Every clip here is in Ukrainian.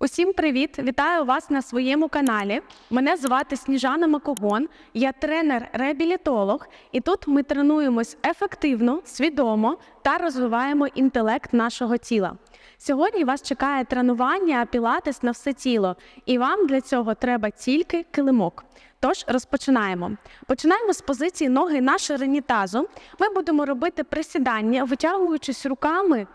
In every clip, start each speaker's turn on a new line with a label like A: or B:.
A: Усім привіт! Вітаю вас на своєму каналі. Мене звати Сніжана Макогон, я тренер-реабілітолог, і тут ми тренуємось ефективно, свідомо та розвиваємо інтелект нашого тіла. Сьогодні вас чекає тренування пілатес на все тіло, і вам для цього треба тільки килимок. Тож розпочинаємо. Починаємо з позиції ноги на ширині тазу. Ми будемо робити присідання, витягуючись руками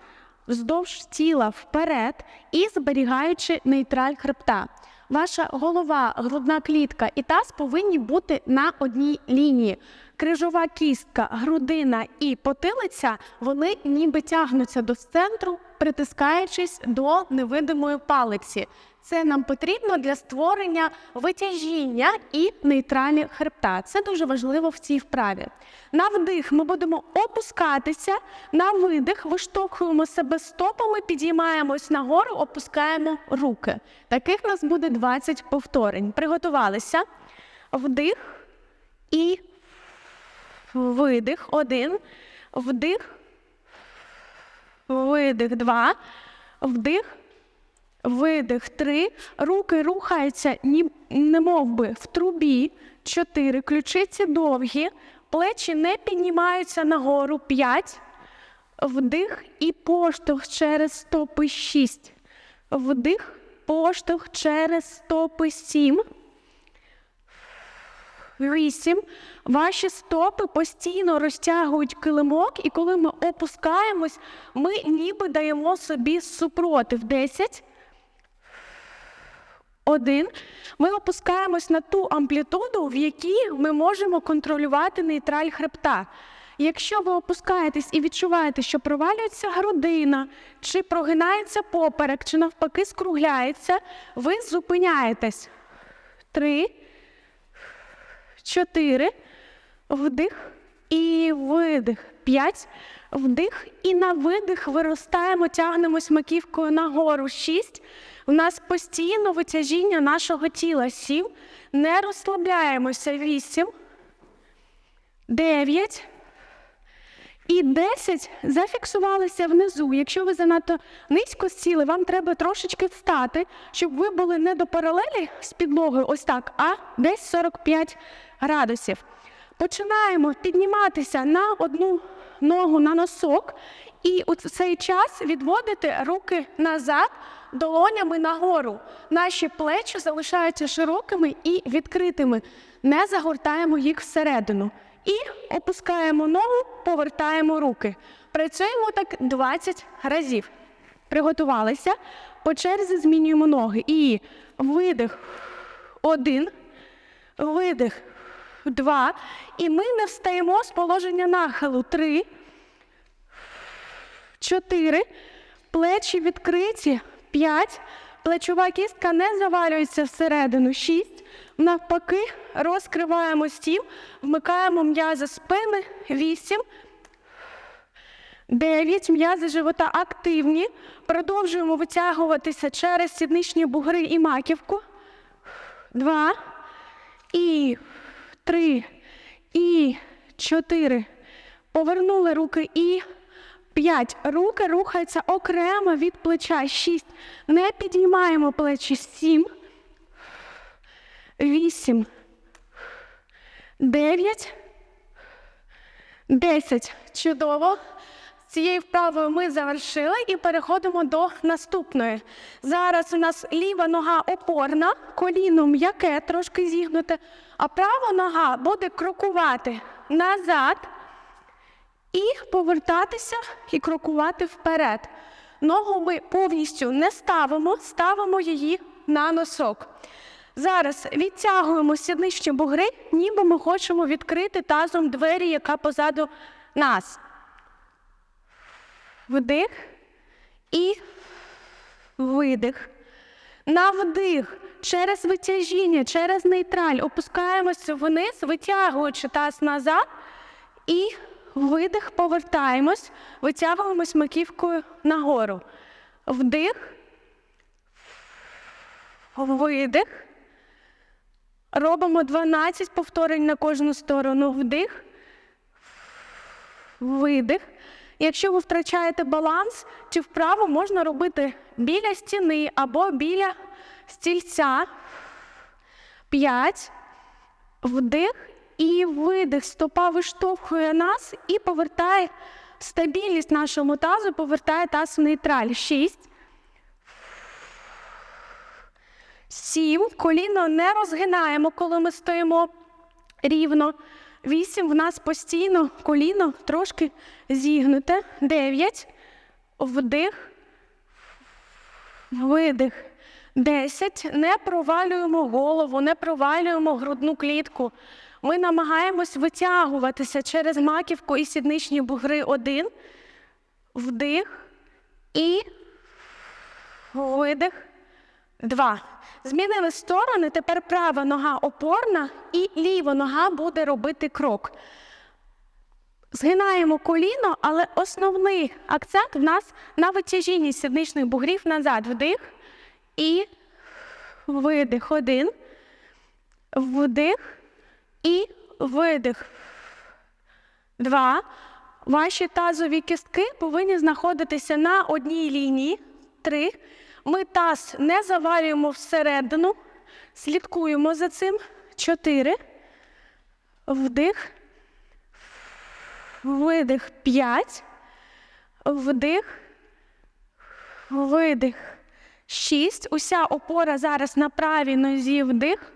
A: вздовж тіла вперед і зберігаючи нейтраль хребта. Ваша голова, грудна клітка і таз повинні бути на одній лінії. Крижова кістка, грудина і потилиця вони ніби тягнуться до центру, притискаючись до невидимої палиці. Це нам потрібно для створення витяжіння і нейтралі хребта. Це дуже важливо в цій вправі. На вдих ми будемо опускатися, на видих виштовхуємо себе стопами, підіймаємось нагору, опускаємо руки. Таких у нас буде 20 повторень. Приготувалися. Вдих і видих. Один. Вдих. Видих. Два. Вдих. Видих три. Руки рухаються, немов би в трубі. Чотири. Ключиці довгі. Плечі не піднімаються нагору. П'ять. Вдих і поштовх через стопи шість. Вдих, поштовх через стопи сім. Вісім. Ваші стопи постійно розтягують килимок, і коли ми опускаємось, ми ніби даємо собі супротив. Десять. Один. Ми опускаємось на ту амплітуду, в якій ми можемо контролювати нейтраль хребта. Якщо ви опускаєтесь і відчуваєте, що провалюється грудина, чи прогинається поперек, чи навпаки скругляється, ви зупиняєтесь. Три, чотири, вдих і видих. П'ять. Вдих і на видих виростаємо, тягнемось маківкою нагору. Шість. У нас постійно витяжіння нашого тіла. Сім. Не розслабляємося. Вісім. Дев'ять. І 10 зафіксувалися внизу. Якщо ви занадто низько сіли, вам треба трошечки встати, щоб ви були не до паралелі з підлогою, ось так, а десь 45 градусів. Починаємо підніматися на одну ногу на носок, і у цей час відводити руки назад, долонями нагору. Наші плечі залишаються широкими і відкритими. Не загортаємо їх всередину. І опускаємо ногу, повертаємо руки. Працюємо так 20 разів. Приготувалися. По черзі змінюємо ноги. І видих. Один. Видих. Два. І ми не встаємо з положення нахилу. Три. Чотири. Плечі відкриті. П'ять. Плечова кістка не завалюється всередину. Шість. Навпаки, розкриваємо стів, вмикаємо м'язи спини. Вісім. Дев'ять. М'язи живота активні. Продовжуємо витягуватися через сідничні бугри і маківку. Два. І три. І чотири. Повернули руки і. П'ять. Руки рухаються окремо від плеча. Шість. Не підіймаємо плечі. Сім. Вісім. Дев'ять. Десять. Чудово. З Цією вправою ми завершили і переходимо до наступної. Зараз у нас ліва нога опорна, коліно м'яке, трошки зігнуте, а права нога буде крокувати назад повертатися і крокувати вперед. Ногу ми повністю не ставимо, ставимо її на носок. Зараз відтягуємо сідничні бугри, ніби ми хочемо відкрити тазом двері, яка позаду нас. Вдих і видих. На вдих через витяжіння, через нейтраль опускаємося вниз, витягуючи таз назад і видих, повертаємось, витягуємось маківкою нагору. Вдих, видих. Робимо 12 повторень на кожну сторону. Вдих. видих. Якщо ви втрачаєте баланс чи вправо, можна робити біля стіни або біля стільця. П'ять. Вдих і видих. Стопа виштовхує нас і повертає стабільність нашому тазу, повертає таз в нейтраль. Шість. Сім. Коліно не розгинаємо, коли ми стоїмо рівно. Вісім. В нас постійно коліно трошки зігнуте. Дев'ять. Вдих. Видих. Десять. Не провалюємо голову, не провалюємо грудну клітку. Ми намагаємось витягуватися через маківку і сідничні бугри. Один. Вдих. І видих. Два. Змінили сторони. Тепер права нога опорна і ліва нога буде робити крок. Згинаємо коліно, але основний акцент в нас на витяжінні сідничних бугрів назад. Вдих і видих. Один. Вдих і видих. Два. Ваші тазові кістки повинні знаходитися на одній лінії. Три. Ми таз не завалюємо всередину. Слідкуємо за цим. Чотири. Вдих. Видих. П'ять. Вдих. Видих. Шість. Уся опора зараз на правій нозі. Вдих.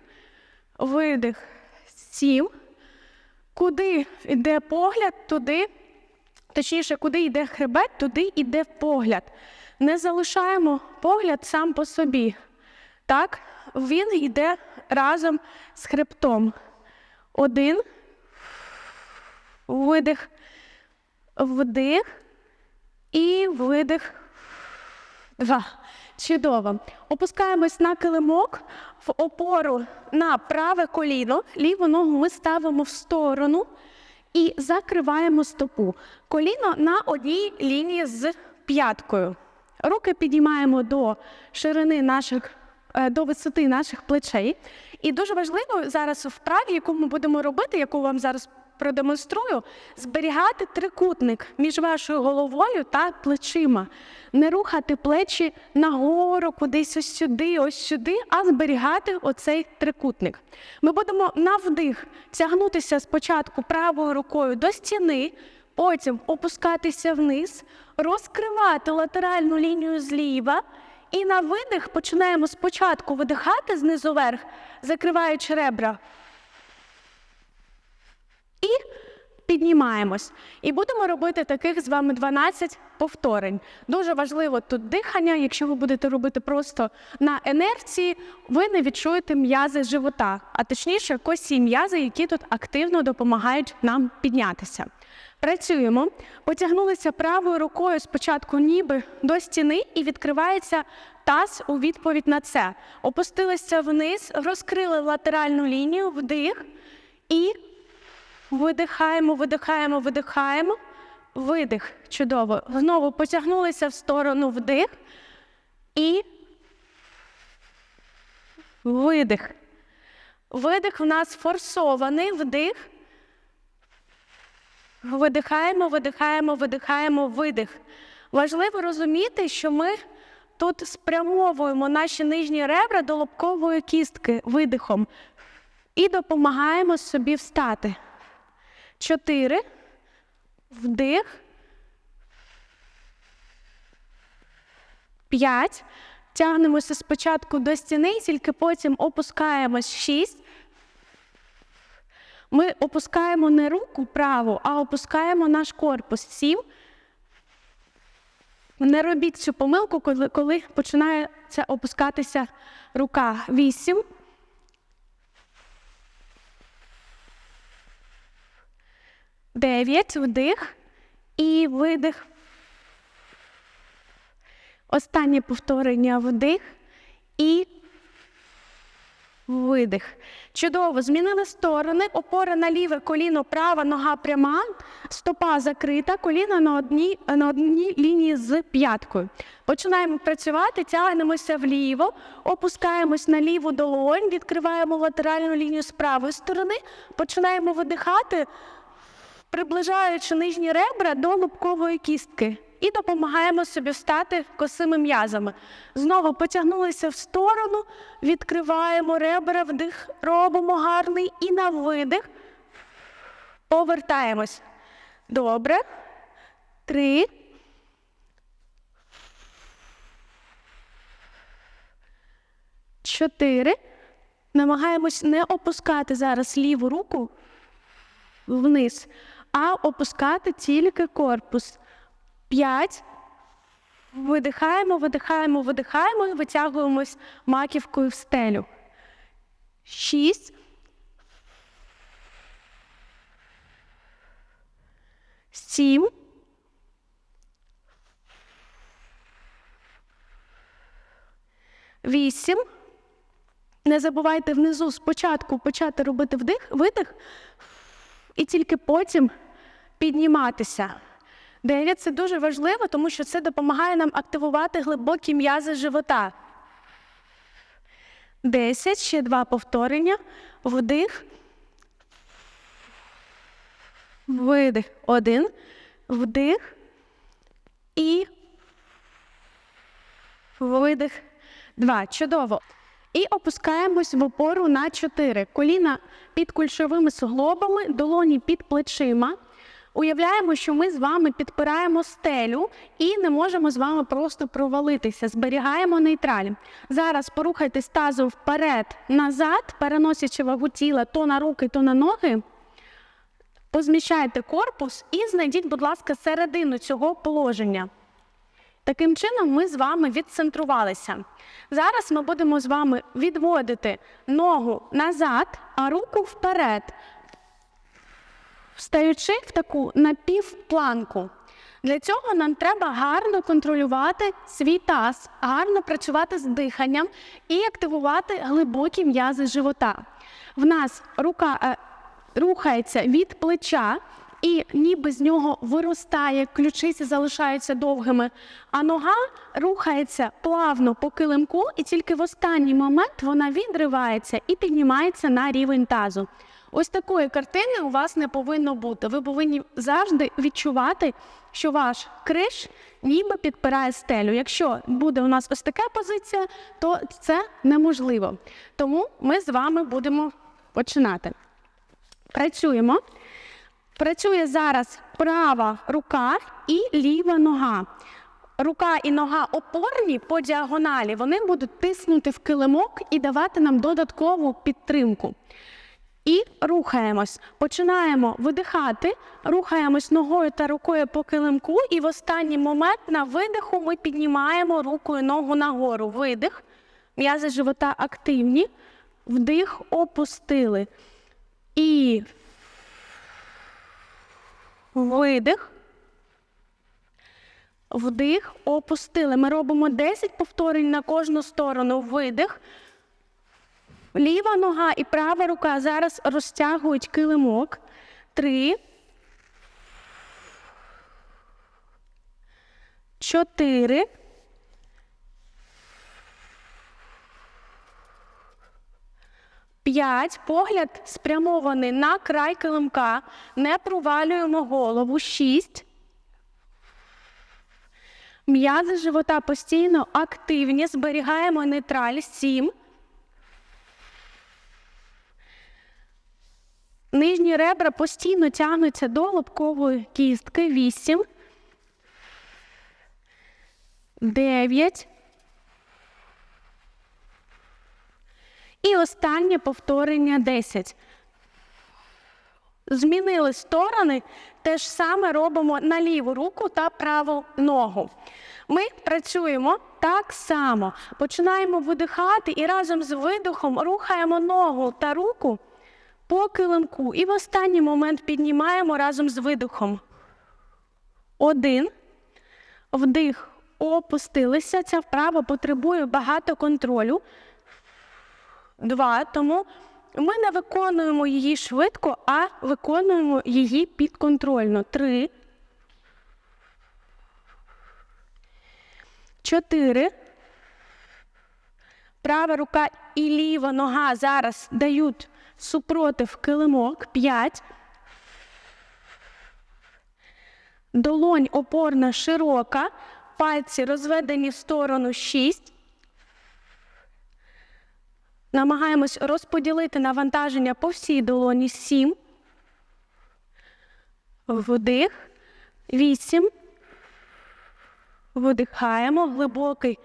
A: Видих. Сім. Куди йде погляд, туди, точніше, куди йде хребет, туди йде погляд. Не залишаємо погляд сам по собі. Так, він йде разом з хребтом. Один. Видих. Вдих. І видих. Два. Чудово. Опускаємось на килимок в опору на праве коліно. Ліву ногу ми ставимо в сторону і закриваємо стопу. Коліно на одній лінії з п'яткою. Руки підіймаємо до ширини наших, е, до висоти наших плечей. І дуже важливо зараз вправі, яку ми будемо робити, яку вам зараз продемонструю, зберігати трикутник між вашою головою та плечима. Не рухати плечі нагору, кудись ось сюди, ось сюди, а зберігати оцей трикутник. Ми будемо на вдих тягнутися спочатку правою рукою до стіни, потім опускатися вниз, розкривати латеральну лінію зліва. І на видих починаємо спочатку видихати знизу вверх, закриваючи ребра. І піднімаємось. І будемо робити таких з вами 12 повторень. Дуже важливо тут дихання. Якщо ви будете робити просто на інерції, ви не відчуєте м'язи живота, а точніше косі м'язи, які тут активно допомагають нам піднятися. Працюємо. Потягнулися правою рукою спочатку ніби до стіни і відкривається таз у відповідь на це. Опустилися вниз, розкрили латеральну лінію, вдих і видихаємо, видихаємо, видихаємо. Видих. Чудово. Знову потягнулися в сторону вдих і видих. Видих в нас форсований вдих. Видихаємо, видихаємо, видихаємо, видих. Важливо розуміти, що ми тут спрямовуємо наші нижні ребра до лобкової кістки видихом і допомагаємо собі встати. Чотири. Вдих. П'ять. Тягнемося спочатку до стіни, тільки потім опускаємось. Шість. Ми опускаємо не руку праву, а опускаємо наш корпус. Сім. Не робіть цю помилку, коли починається опускатися рука. Вісім. Дев'ять. Вдих. І видих. Останнє повторення вдих і видих. Чудово. Змінили сторони. Опора на ліве коліно, права нога пряма, стопа закрита, коліно на одній, на одній лінії з п'яткою. Починаємо працювати, тягнемося вліво, опускаємось на ліву долонь, відкриваємо латеральну лінію з правої сторони, починаємо видихати. Приближаючи нижні ребра до лобкової кістки. І допомагаємо собі встати косими м'язами. Знову потягнулися в сторону, відкриваємо ребра, вдих, робимо гарний і на видих. Повертаємось. Добре. Три. Чотири. Намагаємось не опускати зараз ліву руку вниз, а опускати тільки корпус. П'ять. Видихаємо, видихаємо, видихаємо і витягуємось маківкою в стелю. Шість. Сім. Вісім. Не забувайте внизу спочатку почати робити вдих, видих, і тільки потім підніматися. Дев'ять це дуже важливо, тому що це допомагає нам активувати глибокі м'язи живота. Десять, ще два повторення. Вдих. Видих. Один. Вдих. І видих. Два. Чудово. І опускаємось в опору на чотири. Коліна під кульшовими суглобами, долоні під плечима. Уявляємо, що ми з вами підпираємо стелю і не можемо з вами просто провалитися. Зберігаємо нейтраль. Зараз порухайтесь тазом вперед, назад, переносячи вагу тіла то на руки, то на ноги. Позміщайте корпус і знайдіть, будь ласка, середину цього положення. Таким чином, ми з вами відцентрувалися. Зараз ми будемо з вами відводити ногу назад, а руку вперед, встаючи в таку напівпланку. Для цього нам треба гарно контролювати свій таз, гарно працювати з диханням і активувати глибокі м'язи живота. В нас рука е, рухається від плеча, і ніби з нього виростає, ключиці залишаються довгими, а нога рухається плавно по килимку, і тільки в останній момент вона відривається і піднімається на рівень тазу. Ось такої картини у вас не повинно бути. Ви повинні завжди відчувати, що ваш криш ніби підпирає стелю. Якщо буде у нас ось така позиція, то це неможливо. Тому ми з вами будемо починати. Працюємо. Працює зараз права рука і ліва нога. Рука і нога опорні по діагоналі, вони будуть тиснути в килимок і давати нам додаткову підтримку. І рухаємось. Починаємо видихати, рухаємось ногою та рукою по килимку, і в останній момент на видиху ми піднімаємо руку і ногу нагору. Видих, м'язи живота активні, вдих, опустили. І видих. Вдих, опустили. Ми робимо 10 повторень на кожну сторону. Видих. Ліва нога і права рука зараз розтягують килимок. Три. Чотири. П'ять. Погляд спрямований на край килимка. Не провалюємо голову. Шість. М'язи живота постійно активні. Зберігаємо нейтраль. Сім. Нижні ребра постійно тягнуться до лобкової кістки. Вісім. Дев'ять. І останнє повторення 10. Змінили сторони, те ж саме робимо на ліву руку та праву ногу. Ми працюємо так само. Починаємо видихати і разом з видихом рухаємо ногу та руку по килимку. І в останній момент піднімаємо разом з видихом. Один. Вдих. Опустилися. Ця вправа потребує багато контролю. Два. Тому ми не виконуємо її швидко, а виконуємо її підконтрольно. Три. Чотири. Права рука і ліва нога зараз дають супротив килимок. П'ять. Долонь опорна широка, пальці розведені в сторону 6. Намагаємось розподілити навантаження по всій долоні 7. Вдих. 8. Видихаємо. Глибокий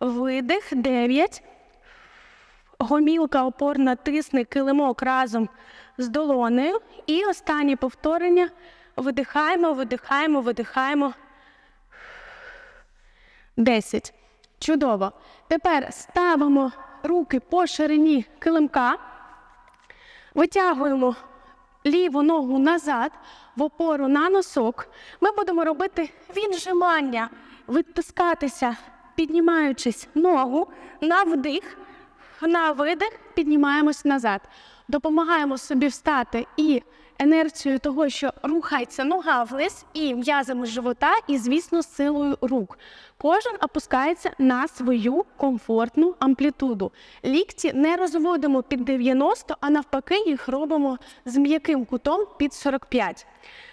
A: видих. 9. Гомілка опорна тисне килимок разом з долонею. І останнє повторення. Видихаємо, видихаємо, видихаємо. 10. Чудово. Тепер ставимо руки по ширині килимка. Витягуємо ліву ногу назад в опору на носок. Ми будемо робити віджимання, відтискатися, піднімаючись ногу на вдих, на видих, піднімаємось назад. Допомагаємо собі встати і енерцією того, що рухається нога вниз, і м'язами живота, і, звісно, силою рук. Кожен опускається на свою комфортну амплітуду. Лікті не розводимо під 90, а навпаки, їх робимо з м'яким кутом під 45.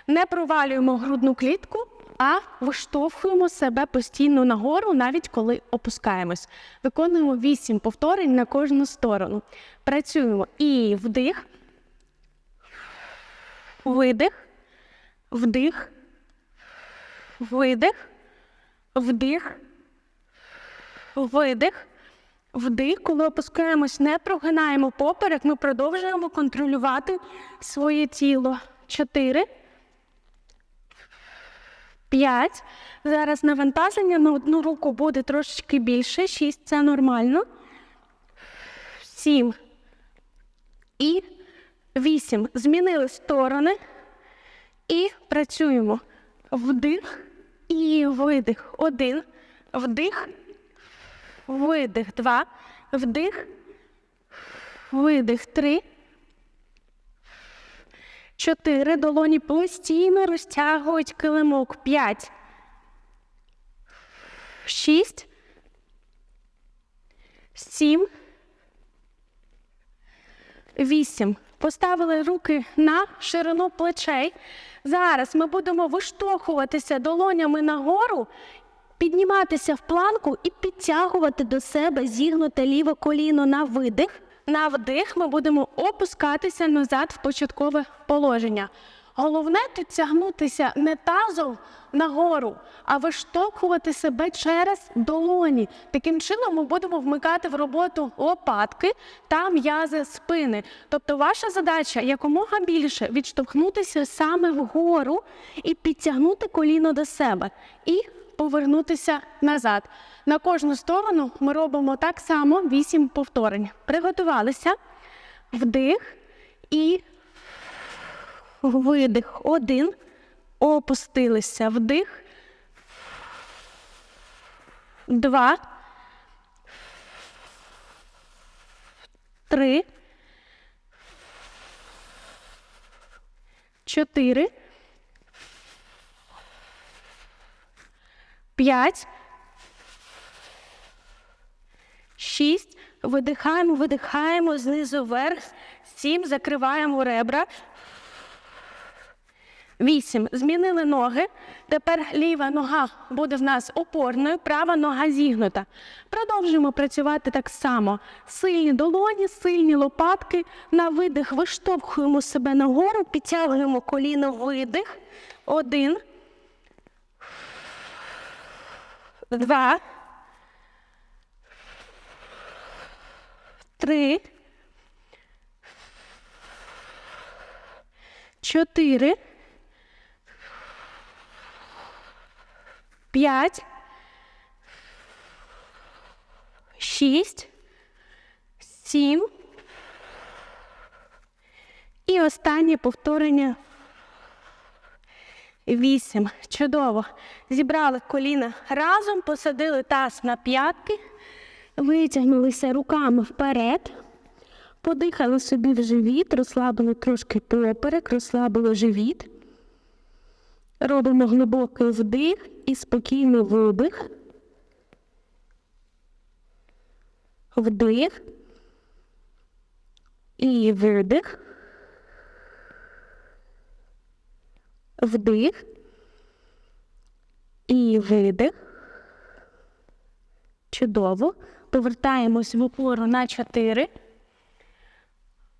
A: Не провалюємо грудну клітку, а виштовхуємо себе постійно нагору, навіть коли опускаємось. Виконуємо 8 повторень на кожну сторону. Працюємо і вдих, видих, вдих, видих, вдих, видих. Вдих, коли опускаємось, не прогинаємо поперек, ми продовжуємо контролювати своє тіло. Чотири. П'ять. Зараз навантаження на одну руку буде трошечки більше. Шість це нормально. Сім. І вісім. Змінили сторони. І працюємо. Вдих і видих. Один. Вдих. Видих. Два. Вдих. Видих. Три. Чотири. Долоні постійно розтягують килимок. П'ять. Шість. Сім. Вісім. Поставили руки на ширину плечей. Зараз ми будемо виштовхуватися долонями нагору, підніматися в планку і підтягувати до себе зігнуте ліве коліно на видих. На вдих ми будемо опускатися назад в початкове положення. Головне тут тягнутися не тазом нагору, а виштовхувати себе через долоні. Таким чином ми будемо вмикати в роботу лопатки та м'язи спини. Тобто ваша задача якомога більше відштовхнутися саме вгору і підтягнути коліно до себе. І повернутися назад. На кожну сторону ми робимо так само 8 повторень. Приготувалися. Вдих і видих. Один. Опустилися. Вдих. Два. Три. Чотири. П'ять. Шість. Видихаємо, видихаємо знизу вверх. Сім. Закриваємо ребра. Вісім. Змінили ноги. Тепер ліва нога буде в нас опорною, права нога зігнута. Продовжуємо працювати так само. Сильні долоні, сильні лопатки. На видих виштовхуємо себе нагору, підтягуємо коліно видих. Один. Два. Три. Чотири. П'ять. Шість. Сім. І останнє повторення. Вісім. Чудово. Зібрали коліна разом, посадили таз на п'ятки, витягнулися руками вперед, подихали собі в живіт, розслабили трошки поперек, розслабили живіт. Робимо глибокий вдих і спокійний видих. Вдих. І видих. Вдих. І видих. Чудово. Повертаємось в опору на 4.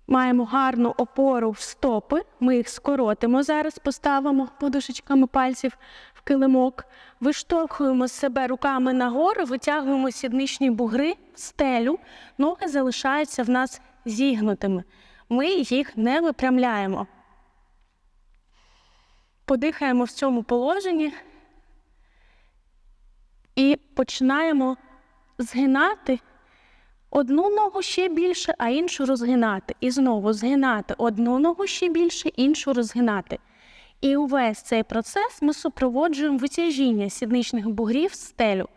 A: Маємо гарну опору в стопи. Ми їх скоротимо зараз, поставимо подушечками пальців в килимок. Виштовхуємо себе руками нагору, витягуємо сідничні бугри в стелю. Ноги залишаються в нас зігнутими. Ми їх не випрямляємо. Подихаємо в цьому положенні і починаємо згинати одну ногу ще більше, а іншу розгинати. І знову згинати одну ногу ще більше, іншу розгинати. І увесь цей процес ми супроводжуємо витяжіння сідничних бугрів стелю.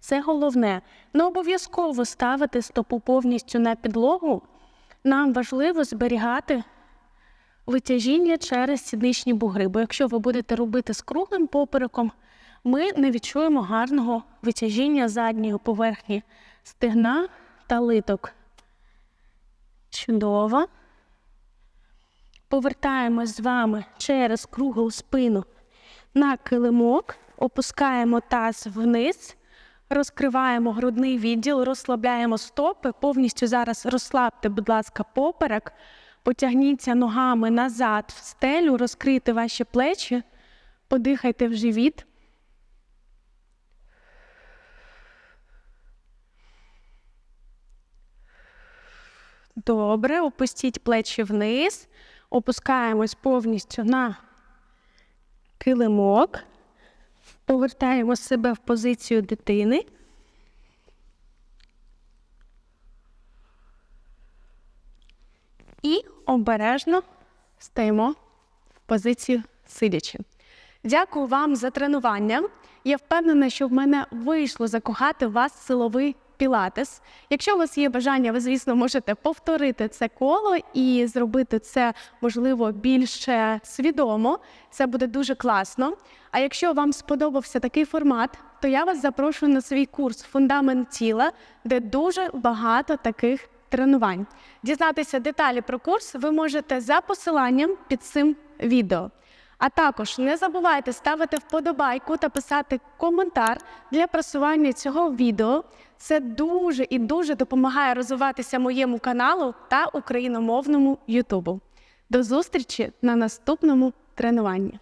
A: Це головне. Не обов'язково ставити стопу повністю на підлогу. Нам важливо зберігати витяжіння через сідничні бугри. Бо якщо ви будете робити з круглим попереком, ми не відчуємо гарного витяжіння задньої поверхні стегна та литок. Чудово. Повертаємось з вами через круглу спину на килимок, опускаємо таз вниз, розкриваємо грудний відділ, розслабляємо стопи. Повністю зараз розслабте, будь ласка, поперек. Потягніться ногами назад в стелю, розкрийте ваші плечі, подихайте в живіт. Добре, опустіть плечі вниз, опускаємось повністю на килимок, повертаємо себе в позицію дитини. І обережно стаємо в позицію сидячи. Дякую вам за тренування. Я впевнена, що в мене вийшло закохати вас силовий пілатес. Якщо у вас є бажання, ви, звісно, можете повторити це коло і зробити це, можливо, більше свідомо. Це буде дуже класно. А якщо вам сподобався такий формат, то я вас запрошую на свій курс Фундамент тіла, де дуже багато таких тренувань. Дізнатися деталі про курс ви можете за посиланням під цим відео. А також не забувайте ставити вподобайку та писати коментар для просування цього відео. Це дуже і дуже допомагає розвиватися моєму каналу та україномовному Ютубу. До зустрічі на наступному тренуванні.